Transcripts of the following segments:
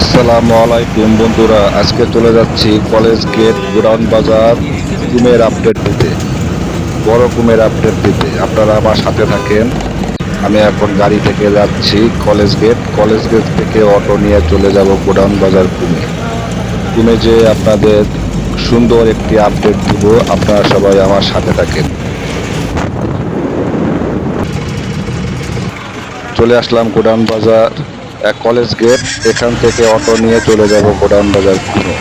আসসালামু আলাইকুম বন্ধুরা, আজকে চলে যাচ্ছি কলেজ গেট গোডাউন বাজার কুমের আপডেট দিতে। বড় কুমের আপডেট দিতে। আপনারা আমার সাথে থাকেন। আমি এখন গাড়ি থেকে যাচ্ছি কলেজ গেট। কলেজ গেট থেকে অটো নিয়ে চলে যাব গোডাউন বাজার কুমে। কুমে যে আপনাদের সুন্দর একটি আপডেট দিব, আপনারা সবাই আমার সাথে থাকেন। চলে আসলাম গোডাউন বাজার। কলেজ গেট এখান থেকে অটো নিয়ে চলে যাব গোডাউন বাজার কুমে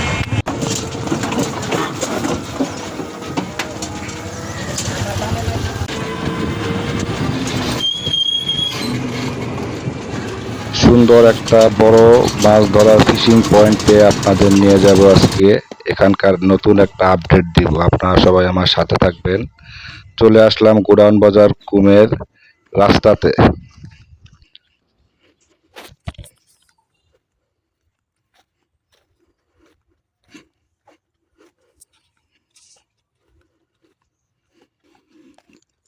সুন্দর একটা বড় মাছ ধরার ফিশিং পয়েন্টে আপনাদের নিয়ে যাব আজকে। এখানকার নতুন একটা আপডেট দিব। আপনারা সবাই আমার সাথে থাকবেন। চলে আসলাম গোডাউন বাজার কুমের রাস্তাতে।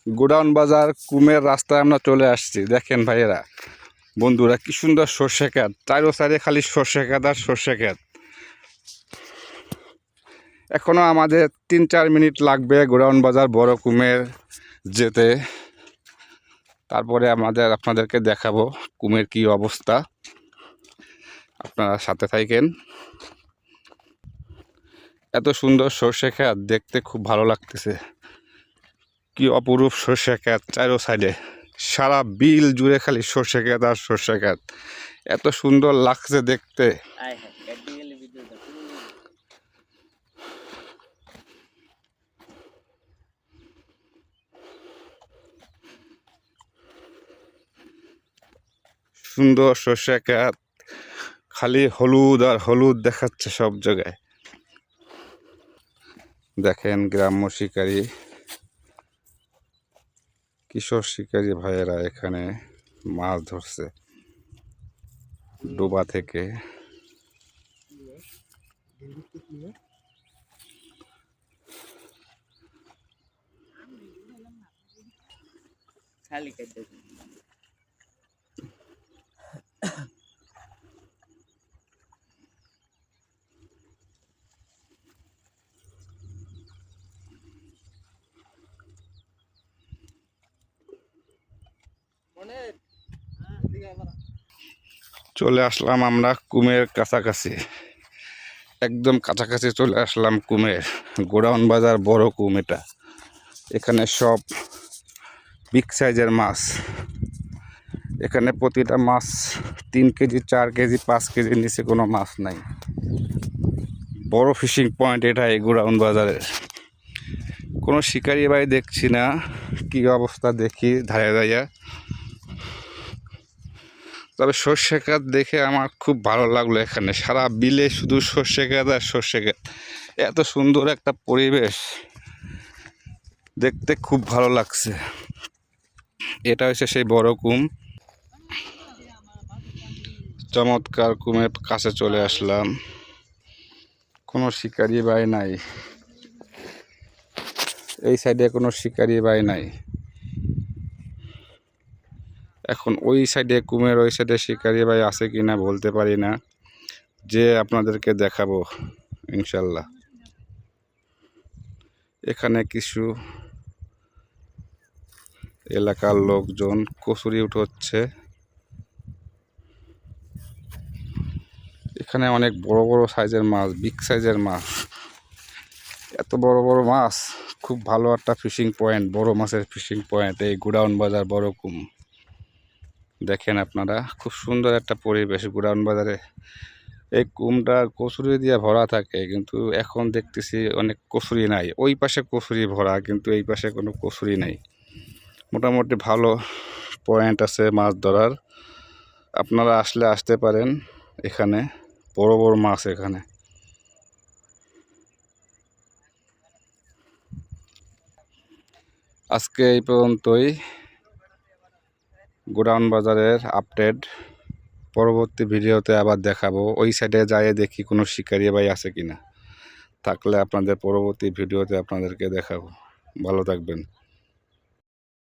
গোডাউন বাজার, কুমের রাস্তায় আমরা চলে আসছি। দেখেন ভাইয়েরা, বন্ধুরা, কি সুন্দর সর্ষে ক্ষেত। চারো সাইডে খালি সর্ষে ক্ষেত আর সর্ষে ক্ষেত। এখনও আমাদের তিন চার মিনিট লাগবে গোডাউন বাজার বড় কুমের যেতে। তারপরে আমাদের, আপনাদেরকে দেখাবো কুমের কি অবস্থা। আপনারা সাথে থাকেন। এত সুন্দর সর্ষে ক্ষেত, দেখতে খুব ভালো লাগতেছে। কি অপরূপ সর্ষে ক্ষেত চারো সাইডে। সারা বিল জুড়ে খালি সর্ষে ক্ষেত আর সর্ষে ক্ষেত। এত সুন্দর লাগছে দেখতে। সুন্দর সর্ষে ক্ষেত। খালি হলুদ আর হলুদ দেখাচ্ছে সব জায়গায়। দেখেন গ্রাম্য শিকারী। কিশোর শিকারী ভাইয়েরা এখানে মাছ ধরছে ডোবা থেকে। খালি চলে আসলাম আমরা কুমের কাছাকাছি। একদম কাছাকাছি চলে আসলাম কুমের, গোডাউন বাজার বড় কুম এটা। এখানে সব বিগ সাইজের মাছ। এখানে প্রতিটা মাছ তিন কেজি, চার কেজি, পাঁচ কেজির নিচে কোনো মাছ নাই। বড় ফিশিং পয়েন্ট এটা এই গোডাউন বাজারের। কোনো শিকারি ভাই দেখছি না, কি অবস্থা দেখি, ধারে ধাইয়া তবে সর্ষে গাছ দেখে আমার খুব ভালো লাগল এখানে। সারা বিলে শুধু সর্ষে গাছ আর সর্ষে গাছ। এত সুন্দর একটা পরিবেশ। দেখতে খুব ভালো লাগছে। এটা হচ্ছে সেই বড় কুম। চমৎকার কুমের কাছে চলে আসলাম। কোনো শিকারি বাই নাই। এই সাইডে কোনো শিকারি বাই নাই। এখন ওই সাইডে কুমের, ওই সাইডে শিকারি ভাই আছে কি না বলতে পারি না। যে আপনাদেরকে দেখাবো, ইনশাল্লাহ। এখানে কিছু এলাকার লোকজন কচুরি উঠোচ্ছে। এখানে অনেক বড় বড় সাইজের মাছ বিগ সাইজের মাছ। এত বড় বড় মাছ, খুব ভালো একটা ফিশিং পয়েন্ট বড় মাছের ফিশিং পয়েন্ট এই গুডাউন বাজার বড় কুম। দেখেন আপনারা, খুব সুন্দর একটা পরিবেশ গুড়াউন বাজারে এই কুমটা কচুরি দিয়ে ভরা থাকে, কিন্তু এখন দেখতেছি অনেক কচুরি নাই। ওই পাশে কচুরি ভরা, কিন্তু এই পাশে কোনো কচুরি নাই। মোটামুটি ভালো পয়েন্ট আছে মাছ ধরার। আপনারা আসলে আসতে পারেন এখানে, বড় বড় মাছ এখানে। আজকে এই পর্যন্তই। গোডাউন বাজারের আপডেট। পরবর্তী ভিডিওতে আবার দেখাবো। ওই সাইডে যাই দেখি কোনো শিকারি ভাই আছে কিনা। থাকলে আপনাদের পরবর্তী ভিডিওতে আপনাদেরকে দেখাবো। ভালো থাকবেন।